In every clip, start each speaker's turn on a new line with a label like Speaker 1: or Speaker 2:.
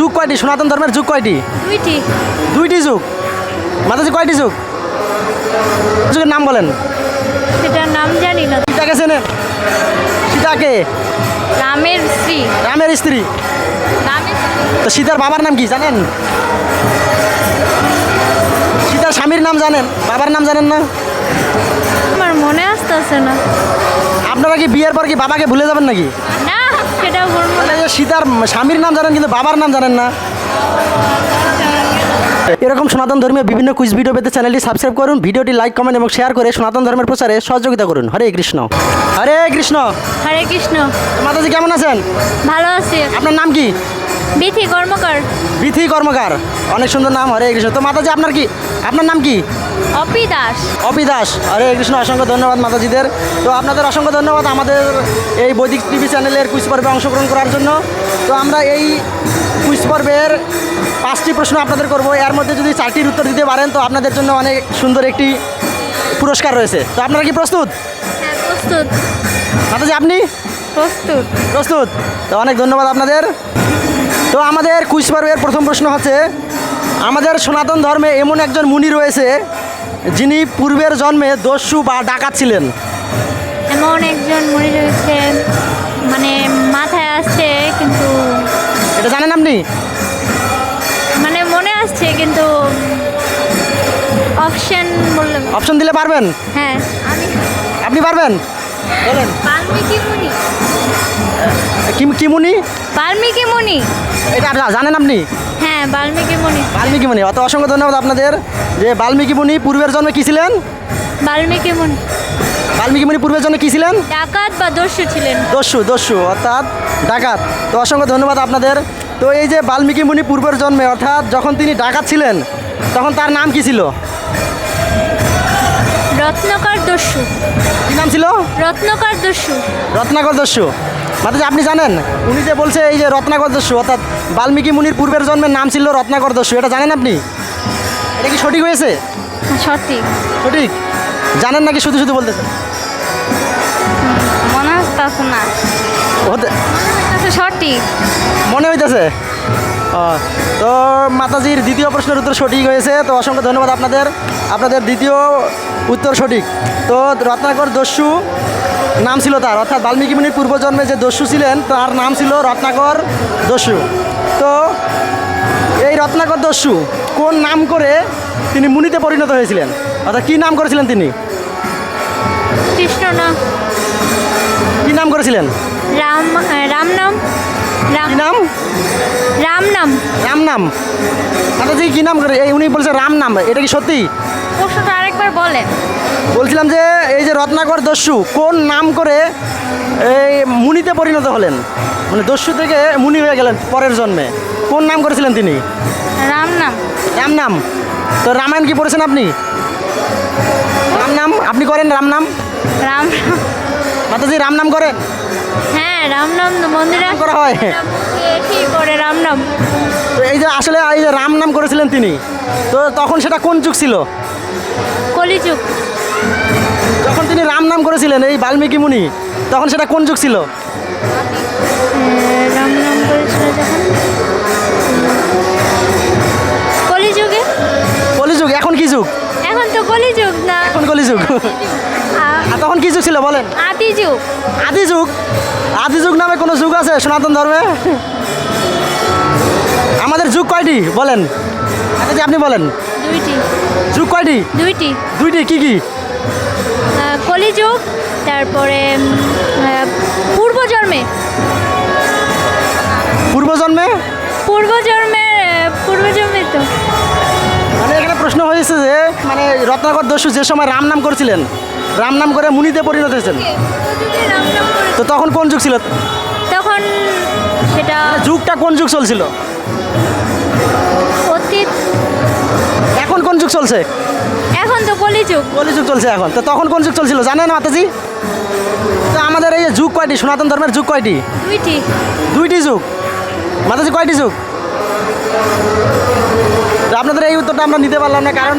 Speaker 1: যুগ কয়টি? সনাতন ধর্মের যুগ কয়টি?
Speaker 2: দুইটি।
Speaker 1: দুইটি যুগ। মাতাজি কয়টি যুগ? যুগের নাম বলেন।
Speaker 2: সেটার নাম জানি না।
Speaker 1: সীতাকে চেনেন সীতাকে
Speaker 2: রামের স্ত্রী।
Speaker 1: রামের স্ত্রী। তো সীতার বাবার নাম কি জানেন? সীতার স্বামীর নাম জানেন? বাবার নাম জানেন না?
Speaker 2: আমার মনে আসতেছে না।
Speaker 1: আপনারা কি বিয়ের পর কি বাবাকে ভুলে যাবেন নাকি?
Speaker 2: সেটাও
Speaker 1: মানে সীতার স্বামীর নাম জানেন কিন্তু বাবার নাম জানেন না। এরকম সনাতন ধর্মীয় বিভিন্ন কুইজ ভিডিও পেতে চ্যানেলটি সাবস্ক্রাইব করুন ভিডিওটি লাইক কমেন্ট এবং শেয়ার করে সনাতন ধর্মের প্রচারে সহযোগিতা করুন। হরে কৃষ্ণ। হরে কৃষ্ণ।
Speaker 2: হরে কৃষ্ণ।
Speaker 1: মাতাজি কেমন আছেন?
Speaker 2: ভালো আছি।
Speaker 1: আপনার নাম কি?
Speaker 2: বিথি কর্মকার।
Speaker 1: বিথি কর্মকার। অনেক সুন্দর নাম হরে কৃষ্ণ। তো মাতাজি আপনার কি? আপনার নাম কি?
Speaker 2: অপি দাস।
Speaker 1: অপি দাস। হরে কৃষ্ণ অসংখ্য ধন্যবাদ মাতাজিদের। তো আপনাদের অসংখ্য ধন্যবাদ আমাদের এই বৈদিক টিভি চ্যানেলের কুইজ পর্বে অংশগ্রহণ করার জন্য। তো আমরা এই কুইজ পর্বের পাঁচটি প্রশ্ন আপনাদের করব। এর মধ্যে যদি চারটির উত্তর দিতে পারেন তো আপনাদের জন্য অনেক সুন্দর একটি পুরস্কার রয়েছে। তো আপনারা কি প্রস্তুত?
Speaker 2: হ্যাঁ প্রস্তুত।
Speaker 1: মাতাজি আপনি?
Speaker 2: প্রস্তুত।
Speaker 1: প্রস্তুত। তো অনেক ধন্যবাদ আপনাদের। তো আমাদের কুইজ পর্বের প্রথম প্রশ্ন হচ্ছে আমাদের সনাতন ধর্মে এমন একজন মুনি রয়েছে যিনি পূর্বের জন্মে দস্যু বা ডাকাত ছিলেন।
Speaker 2: এমন একজন মুনি রয়েছে মানে মাথায় আসছে কিন্তু
Speaker 1: এটা জানেন আপনি?
Speaker 2: মানে মনে আসছে কিন্তু অপশন বললে
Speaker 1: অপশন দিলে পারবেন?
Speaker 2: হ্যাঁ আমি
Speaker 1: আপনি পারবেন? বলেন।
Speaker 2: বাল্মীকি মুনি
Speaker 1: কি কি মুনি
Speaker 2: বাল্মীকি মুনি
Speaker 1: এটা আপনি- জানেন আপনি?
Speaker 2: হ্যাঁ বাল্মীকি মুনি
Speaker 1: বাল্মীকি মুনি অত অসংখ্য ধন্যবাদ আপনাদের। যে বাল্মীকি মুনি পূর্বের জন্মে কী ছিলেন?
Speaker 2: বাল্মীকি মুনি
Speaker 1: বাল্মীকি মুনি পূর্বের জন্মে কী ছিলেন?
Speaker 2: ডাকাত বা দস্যু ছিলেন।
Speaker 1: দস্যু দস্যু অর্থাৎ ডাকাত। তো অসংখ্য ধন্যবাদ আপনাদের। তো এই যে বাল্মীকি মুনি পূর্বের জন্মে অর্থাৎ যখন তিনি ডাকাত ছিলেন তখন তার নাম কি ছিল?
Speaker 2: রত্নকর দস্যু।
Speaker 1: কি নাম ছিল?
Speaker 2: রত্নকর দস্যু।
Speaker 1: রত্নাকর দস্যু। মাতাজি আপনি জানেন উনি যে বলছে এই যে রত্নাকর দস্যু অর্থাৎ বাল্মীকি মুনির পূর্বের জন্মের নাম ছিল রত্নাকর দস্যু এটা জানেন আপনি? এটা কি সঠিক হয়েছে?
Speaker 2: সঠিক।
Speaker 1: সঠিক? জানেন নাকি শুধু শুধু বলতেছেন
Speaker 2: মনে আসতেছে না সঠিক।
Speaker 1: মনে হইতেছে? তো মাতাজির দ্বিতীয় প্রশ্নের উত্তর সঠিক হয়েছে তো অসংখ্য ধন্যবাদ আপনাদের। আপনাদের দ্বিতীয় উত্তর সঠিক। তো রত্নাকর দস্যু নাম ছিল তার। অর্থাৎ বাল্মীকি মুনির পূর্বজন্মে যে দস্যু ছিলেন তার নাম ছিল রত্নাকর দস্যু। তো এই রত্নাকর দস্যু কোন নাম করে তিনি মুনিতে পরিণত হয়েছিলেন? অর্থাৎ কী নাম করেছিলেন তিনি?
Speaker 2: কৃষ্ণ নাম
Speaker 1: কী নাম করেছিলেন?
Speaker 2: রাম আহ, রাম নাম? রাম
Speaker 1: কী নাম?
Speaker 2: রাম নাম।
Speaker 1: রাম নাম। কী করে? এই উনি বলছে রাম নাম। এটা কি সত্যি?
Speaker 2: প্রশ্নটা আরেকবার বলেন।
Speaker 1: বলছিলাম যে এই যে রত্নাকর দস্যু কোন নাম করে এই মুনিতে পরিণত হলেন? মানে দস্যু থেকে মুনি হয়ে গেলেন পরের জন্মে। কোন নাম করেছিলেন তিনি?
Speaker 2: রাম নাম।
Speaker 1: রাম নাম। তো রামায়ণ কি পড়েছেন আপনি? রাম নাম? আপনি করেন রাম নাম?
Speaker 2: রাম
Speaker 1: মাতাজি রাম নাম করেন?
Speaker 2: হ্যাঁ রাম নাম মন্দিরে
Speaker 1: করা হয়?
Speaker 2: এসেই করে রাম
Speaker 1: তো এই যে আসলে এই যে রাম নাম করেছিলেন তিনি তো তখন সেটা কোন যুগ ছিল?
Speaker 2: কলিযুগ।
Speaker 1: যখন তিনি রাম নাম করেছিলেন এই বাল্মীকি মুনি তখন সেটা কোন যুগ ছিল?
Speaker 2: রাম নাম করেছিল যখন। কলিযুগে।
Speaker 1: কলিযুগ এখন কি যুগ?
Speaker 2: এখন তো কলিযুগ না।
Speaker 1: এখন কলিযুগ। তখন কি যুগ ছিল বলেন?
Speaker 2: আদি যুগ।
Speaker 1: আদি যুগ? আদি যুগ নামে কোনো যুগ আছে সনাতন ধর্মে? আমাদের যুগ কয়টি বলেন? আচ্ছা যে আপনি বলেন।
Speaker 2: দুইটি।
Speaker 1: যুগ কয়টি?
Speaker 2: দুইটি।
Speaker 1: দুইটি কি কি?
Speaker 2: কলিযুগ তারপরে পূর্বজন্মে।
Speaker 1: পূর্বজন্মে?
Speaker 2: পূর্বজন্মে পূর্বজন্মে তো।
Speaker 1: মানে এখানে প্রশ্ন হয়েছে যে মানে রত্নাকর দস্যু যে সময় রাম নাম করেছিলেন রাম নাম করে মুনিতে পরিণত হয়েছেন। তো তখন কোন যুগ ছিল?
Speaker 2: তখন সেটা
Speaker 1: যুগটা কোন যুগ চলছিল?
Speaker 2: অতীত।
Speaker 1: এখন কোন যুগ চলছে?
Speaker 2: এখন তো কলিযুগ
Speaker 1: কলি যুগ চলছে এখন। তো তখন কোন যুগ চলছিল? জানেন মাতাজি? তো আমাদের এই যে যুগ কয়টি? সনাতন ধর্মের যুগ কয়টি?
Speaker 2: দুইটি।
Speaker 1: দুইটি যুগ। মাতাজি কয়টি যুগ? আপনাদের এই উত্তরটা আমরা নিতে পারলাম না কারণ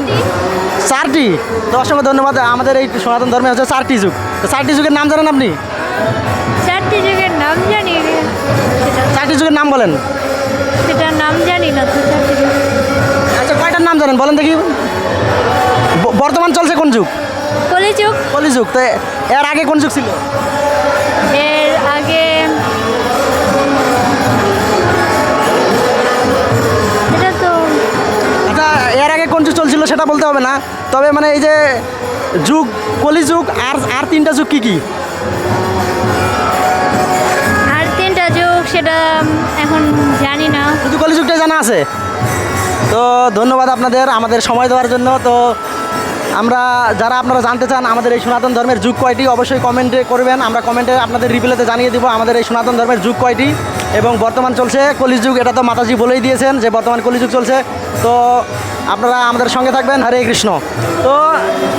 Speaker 1: চারটি তো অসংখ্য ধন্যবাদ আমাদের এই সনাতন ধর্মে হচ্ছে চারটি যুগ। তো চারটি যুগের নাম জানেন আপনি?
Speaker 2: চারটি যুগের নাম জানি
Speaker 1: চারটি যুগের নাম বলেন।
Speaker 2: সেটার নাম জানি না তো চারটে যুগ।
Speaker 1: আচ্ছা কয়টার নাম জানেন? বলেন দেখি। বর্তমান চলছে কোন যুগ?
Speaker 2: কলিযুগ।
Speaker 1: কলিযুগ তো এর আগে কোন যুগ ছিল?
Speaker 2: এর আগে
Speaker 1: চলছিল সেটা বলতে হবে না। তবে মানে এই যে যুগ কলিযুগ আর আর তিনটা যুগ কি কি?
Speaker 2: আর তিনটা যুগ সেটা এখন জানি না।
Speaker 1: শুধু কলিযুগটাই জানা আছে? তো ধন্যবাদ আপনাদের আমাদের সময় দেওয়ার জন্য। তো আমরা যারা আপনারা জানতে চান আমাদের এই সনাতন ধর্মের যুগ কয়টি অবশ্যই কমেন্টে করবেন। আমরা কমেন্টে আপনাদের রিপ্লাইতে জানিয়ে দিব আমাদের এই সনাতন ধর্মের যুগ কয়টি। এবং বর্তমান চলছে কলিযুগ এটা তো মাতাজি বলেই দিয়েছেন যে বর্তমান কলিযুগ চলছে। তো আপনারা আমাদের সঙ্গে থাকবেন। হরে কৃষ্ণ। তো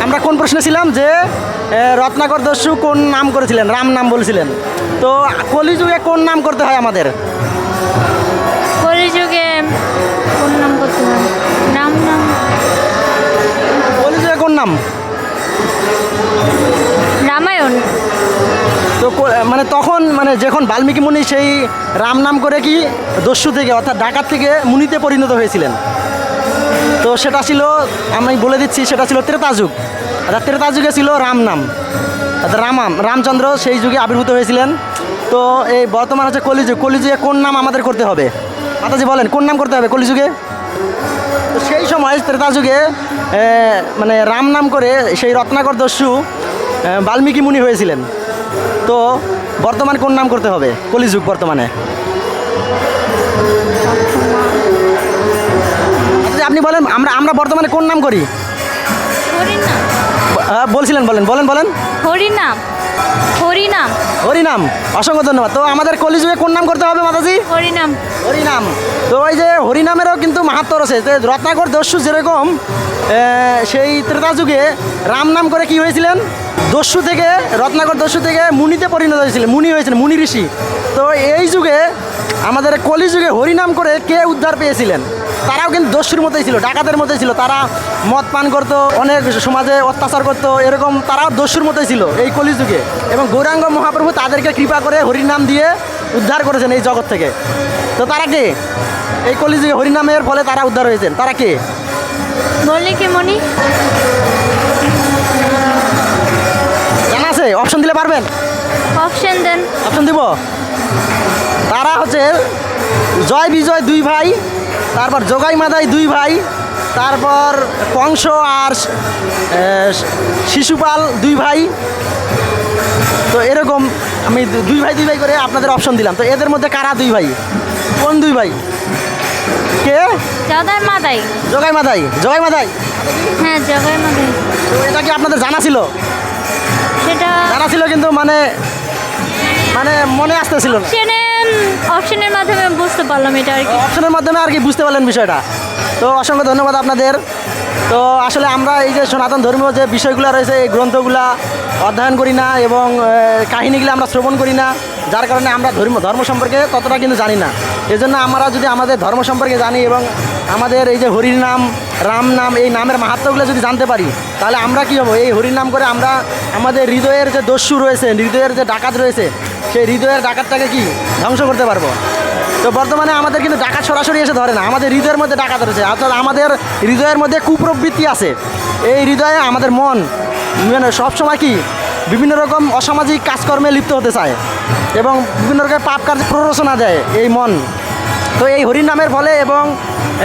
Speaker 1: আমরা কোন প্রশ্নে ছিলাম যে রত্নাকর দস্যু কোন নাম করেছিলেন? রাম নাম বলেছিলেন। তো কলিযুগে কোন নাম করতে হয় আমাদের?
Speaker 2: কলিযুগে কোন নাম করতে হয়? রাম নাম।
Speaker 1: কলিযুগে কোন নাম?
Speaker 2: রামায়ণ।
Speaker 1: তো মানে তখন মানে যখন বাল্মীকি মুনি সেই রাম নাম করে কি দস্যু থেকে অর্থাৎ ডাকাত থেকে মুনিতে পরিণত হয়েছিলেন। তো সেটা ছিল, আমি বলে দিচ্ছি, সেটা ছিল ত্রেতা যুগ। অর্থাৎ ত্রেতা যুগে ছিল রাম নাম। রামাম রামচন্দ্র সেই যুগে আবির্ভূত হয়েছিলেন। তো এই বর্তমান হচ্ছে কলিযুগ। কলিযুগে কোন নাম আমাদের করতে হবে? মাতাজি বলেন, কোন নাম করতে হবে কলিযুগে? তো সেই সময় ত্রেতা যুগে মানে রাম নাম করে সেই রত্নাকর দস্যু বাল্মীকি মুনি হয়েছিলেন। তো বর্তমান কোন নাম করতে হবে? কলিযুগ বর্তমানে। আচ্ছা, আপনি বলেন আমরা আমরা বর্তমানে কোন নাম করি?
Speaker 2: হরিনাম।
Speaker 1: বলছিলেন বলেন বলেন বলেন।
Speaker 2: হরিনাম। হরিনাম।
Speaker 1: হরিনাম অসংখ্য ধন্যবাদ। তো আমাদের কলিযুগে কোন নাম করতে হবে মাতাজি?
Speaker 2: হরিনাম।
Speaker 1: হরিনাম। তো ওই যে হরিনামেরও কিন্তু মাহাত্ম রয়েছে। যে রত্নাকর দস্যু যেরকম সেই ত্রেতা যুগে রাম নাম করে কি হয়েছিলেন? দস্যু থেকে রত্নাকর দস্যু থেকে মুনিতে পরিণত হয়েছিলেন মুনি হয়েছিলেন মুনি ঋষি। তো এই যুগে আমাদের কলিযুগে হরিনাম করে কে উদ্ধার পেয়েছিলেন? তারাও কিন্তু দস্যুর মতোই ছিল ডাকাতের মতোই ছিল। তারা মদ পান করতো অনেক সমাজে অত্যাচার করতো এরকম তারাও দস্যুর মতোই ছিল এই কলিযুগে। এবং গৌরাঙ্গ মহাপ্রভু তাদেরকে কৃপা করে হরিনাম দিয়ে উদ্ধার করেছেন এই জগৎ থেকে। তো তারা কে? এই কলিযুগে হরিনামের ফলে তারা উদ্ধার হয়েছেন। তারা কে?
Speaker 2: বললে কি মনি
Speaker 1: জানা আছে? অপশন দিলে পারবেন?
Speaker 2: অপশন দেন।
Speaker 1: অপশন দিব? তারা হচ্ছে জয় বিজয় দুই ভাই তারপর যোগাই মাদাই দুই ভাই তারপর কংস আর শিশুপাল দুই ভাই। তো এরকম আমি দুই ভাই দুই ভাই করে আপনাদের অপশন দিলাম। তো এদের মধ্যে কারা দুই ভাই? কোন দুই ভাই? কে?
Speaker 2: জগাই মাদাই।
Speaker 1: জগাই মাদাই। জগাই মাদাই?
Speaker 2: হ্যাঁ জগাই মাদাই।
Speaker 1: তো এটা কি আপনাদের জানা ছিল?
Speaker 2: সেটা
Speaker 1: জানা ছিল কিন্তু মানে মানে মনে আসতেছিল না।
Speaker 2: অপশনে, অপশনের মাধ্যমে বুঝতে পারলাম এটা আর কি।
Speaker 1: অপশনের মাধ্যমে আর কি বুঝতে পারলেন বিষয়টা। তো অসংখ্য ধন্যবাদ আপনাদের। তো আসলে আমরা এই যে সনাতন ধর্মীয় যে বিষয়গুলো রয়েছে, এই গ্রন্থগুলা অধ্যয়ন করি না এবং কাহিনীগুলো আমরা শ্রবণ করি না, যার কারণে আমরা ধর্ম ধর্ম সম্পর্কে ততটা কিন্তু জানি না। এজন্য আমরা যদি আমাদের ধর্ম সম্পর্কে জানি এবং আমাদের এই যে হরির নাম, রাম নাম, এই নামের মাহাত্মগুলো যদি জানতে পারি, তাহলে আমরা কি হব? এই হরির নাম করে আমরা আমাদের হৃদয়ের যে দস্যু রয়েছে, হৃদয়ের যে ডাকাত রয়েছে সেই হৃদয়ের ডাকাতটাকে কি ধ্বংস করতে পারব? তো বর্তমানে আমাদের কিন্তু ডাকাত সরাসরি এসে ধরে না, আমাদের হৃদয়ের মধ্যে ডাকাত রয়েছে। অর্থাৎ আমাদের হৃদয়ের মধ্যে কুপ্রবৃত্তি আছে। এই হৃদয়ে আমাদের মন মানে সবসময় কি বিভিন্ন রকম অসামাজিক কাজকর্মে লিপ্ত হতে চায় এবং বিভিন্ন রকম পাপ কার্যে প্ররোচনা দেয় এই মন। তো এই হরির নামের ফলে এবং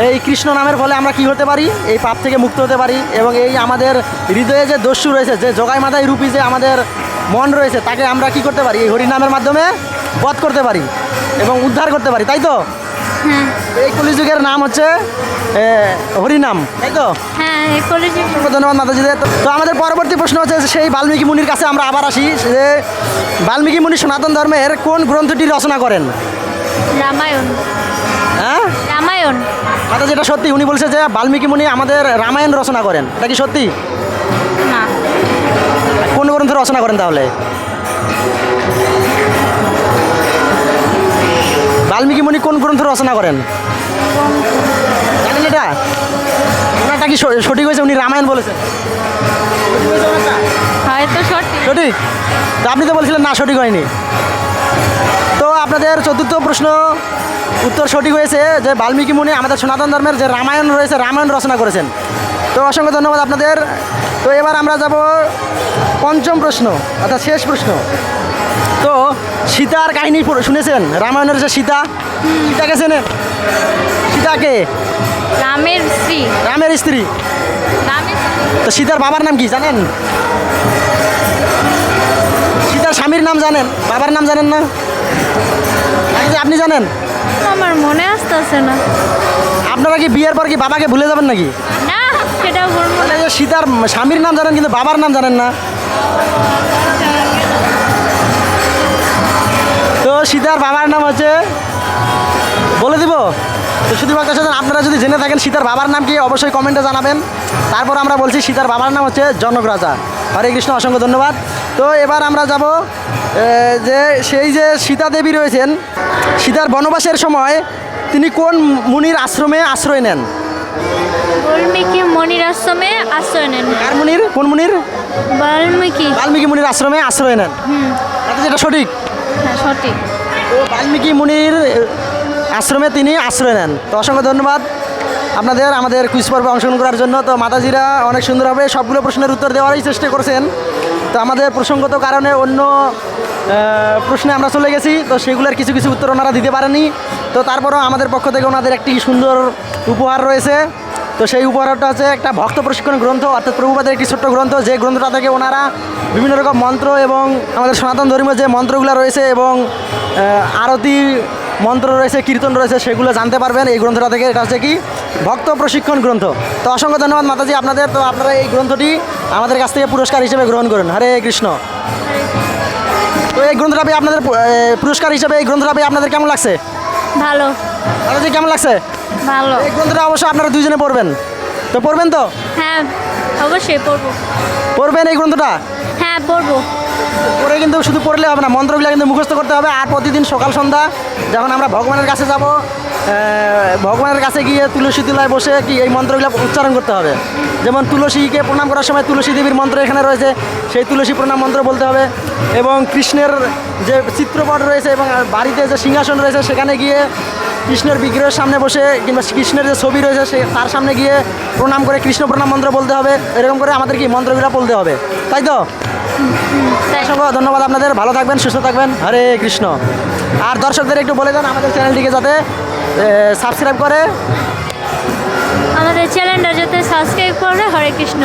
Speaker 1: এই কৃষ্ণ নামের ফলে আমরা কি হতে পারি? এই পাপ থেকে মুক্ত হতে পারি এবং এই আমাদের হৃদয়ে যে দস্যু রয়েছে, যে জগাই মাথায় রূপী যে আমাদের মন রয়েছে তাকে আমরা কি করতে পারি? এই হরির নামের মাধ্যমে বধ করতে পারি এবং উদ্ধার করতে পারি তাই তো?
Speaker 2: হ্যাঁ।
Speaker 1: এই কলিযুগের নাম হচ্ছে হরিনাম তাই তো?
Speaker 2: হ্যাঁ
Speaker 1: ধন্যবাদ মাতাজিদের। তো- আমাদের পরবর্তী প্রশ্ন হচ্ছে সেই বাল্মীকি মুনির কাছে আমরা আবার আসি যে বাল্মীকি মুনি সনাতন ধর্মের কোন গ্রন্থটি রচনা করেন?
Speaker 2: রামায়ণ।
Speaker 1: হ্যাঁ?
Speaker 2: রামায়ণ।
Speaker 1: মাতা যেটা সত্যি? উনি বলছে যে বাল্মীকি মুনি আমাদের রামায়ণ রচনা করেন। এটা কি সত্যি? রচনা করেন তাহলে। বাল্মীকি মুনি কোন গ্রন্থ রচনা করেন? জানেন এটা? ওনারটা কি সঠিক হয়েছে? উনি রামায়ণ বলেছেন। সঠিক
Speaker 2: সঠিক।
Speaker 1: সঠিক? তো আপনি তো বলছিলেন না সঠিক হয়নি। তো আপনাদের চতুর্থ প্রশ্ন উত্তর সঠিক হয়েছে যে বাল্মীকি মুনি আমাদের সনাতন ধর্মের যে রামায়ণ রয়েছে রামায়ণ রচনা করেছেন। তো অসংখ্য ধন্যবাদ আপনাদের। তো এবার আমরা যাব পঞ্চম প্রশ্ন অর্থাৎ শেষ প্রশ্ন। তো সীতার কাহিনী শুনেছেন? রামায়ণের যে সীতা সীতাকে চেনেন সীতাকে
Speaker 2: রামের স্ত্রী।
Speaker 1: রামের স্ত্রী। তো সীতার বাবার নাম কি জানেন? সীতার স্বামীর নাম জানেন? বাবার নাম জানেন না? যে আপনি জানেন?
Speaker 2: আমার মনে আসতেছে না।
Speaker 1: আপনারা কি বিয়ের পর কি বাবাকে ভুলে যাবেন নাকি?
Speaker 2: না
Speaker 1: মানে সীতার স্বামীর নাম জানেন কিন্তু বাবার নাম জানেন না। তো সীতার বাবার নাম হচ্ছে, বলে দিব? তো শুধু শুধু আপনারা যদি জেনে থাকেন সীতার বাবার নাম কি, অবশ্যই কমেন্টে জানাবেন। তারপর আমরা বলছি সীতার বাবার নাম হচ্ছে জনক রাজা। হরে কৃষ্ণ, অসংখ্য ধন্যবাদ। তো এবার আমরা যাব যে সেই যে সীতা দেবী রয়েছেন, সীতার বনবাসের সময় তিনি কোন মুনির আশ্রমে আশ্রয় নেন?
Speaker 2: বাল্মীকি মনির আশ্রমে আশ্রয় নেন।
Speaker 1: কার মুনির কোন মুনির
Speaker 2: বাল্মীকি।
Speaker 1: বাল্মীকি মুনির আশ্রমে আশ্রয় নেন। তাতে যেটা সঠিক?
Speaker 2: হ্যাঁ সঠিক।
Speaker 1: তো বাল্মীকি মুনির আশ্রমে তিনি আশ্রয় নেন। তো অসংখ্য ধন্যবাদ আপনাদের আমাদের কুইজ পর্বে অংশগ্রহণ করার জন্য। তো মাতাজিরা অনেক সুন্দরভাবে সবগুলো প্রশ্নের উত্তর দেওয়ারই চেষ্টা করছেন। তো আমাদের প্রসঙ্গত কারণে অন্য প্রশ্নে আমরা চলে গেছি। তো সেগুলোর কিছু কিছু উত্তর ওনারা দিতে পারেনি তো তারপরেও আমাদের পক্ষ থেকে ওনাদের একটি সুন্দর উপহার রয়েছে। তো সেই উপহারটা হচ্ছে একটা ভক্ত প্রশিক্ষণ গ্রন্থ অর্থাৎ প্রভুপাদের একটি ছোট্ট গ্রন্থ যে গ্রন্থটা থেকে ওনারা বিভিন্ন রকম মন্ত্র এবং আমাদের সনাতন ধর্মীয় যে মন্ত্রগুলো রয়েছে এবং আরতি মন্ত্র রয়েছে কীর্তন রয়েছে সেগুলো জানতে পারবেন। এই গ্রন্থটা থেকে এটা হচ্ছে কি? ভক্ত প্রশিক্ষণ গ্রন্থ। তো অসংখ্য ধন্যবাদ মাতাজি আপনাদের। তো আপনারা এই গ্রন্থটি আমাদের কাছ থেকে পুরস্কার হিসেবে গ্রহণ করুন। হরে কৃষ্ণ। তো এই গ্রন্থটা পেয়ে আপনাদের পুরস্কার হিসেবে এই গ্রন্থটা পেয়ে আপনাদের কেমন লাগছে?
Speaker 2: ভালো।
Speaker 1: মাতাজি কেমন লাগছে?
Speaker 2: ভালো।
Speaker 1: এই গ্রন্থটা অবশ্যই আপনারা দুইজনে পড়বেন। তো পড়বেন তো?
Speaker 2: হ্যাঁ অবশ্যই পড়ব।
Speaker 1: পড়বেন এই গ্রন্থটা
Speaker 2: হ্যাঁ পড়ব।
Speaker 1: পড়ে কিন্তু শুধু পড়লে হবে না মন্ত্রগুলো কিন্তু মুখস্থ করতে হবে। আর প্রতিদিন সকাল সন্ধ্যা যখন আমরা ভগবানের কাছে যাব ভগবানের কাছে গিয়ে তুলসী তুলায় বসে কি এই মন্ত্রগুলো উচ্চারণ করতে হবে। যেমন তুলসীকে প্রণাম করার সময় তুলসী দেবীর মন্ত্র এখানে রয়েছে সেই তুলসী প্রণাম মন্ত্র বলতে হবে। এবং কৃষ্ণের যে চিত্রপট রয়েছে এবং বাড়িতে যে সিংহাসন রয়েছে সেখানে গিয়ে কৃষ্ণের বিগ্রহের সামনে বসে কিংবা কৃষ্ণের যে ছবি রয়েছে, সে তার সামনে গিয়ে প্রণাম করে কৃষ্ণ প্রণাম মন্ত্র বলতে হবে। এরকম করে আমাদের কি মন্ত্রগুলো বলতে হবে? তাই তো? ধন্যবাদ আপনাদের। ভালো থাকবেন, সুস্থ থাকবেন। হরে কৃষ্ণ। আর দর্শকদের একটু বলে দেন আমাদের চ্যানেলটিকে যাতে সাবস্ক্রাইব করে।
Speaker 2: আমাদের চ্যানেলটা যাতে সাবস্ক্রাইব করে। হরে কৃষ্ণ।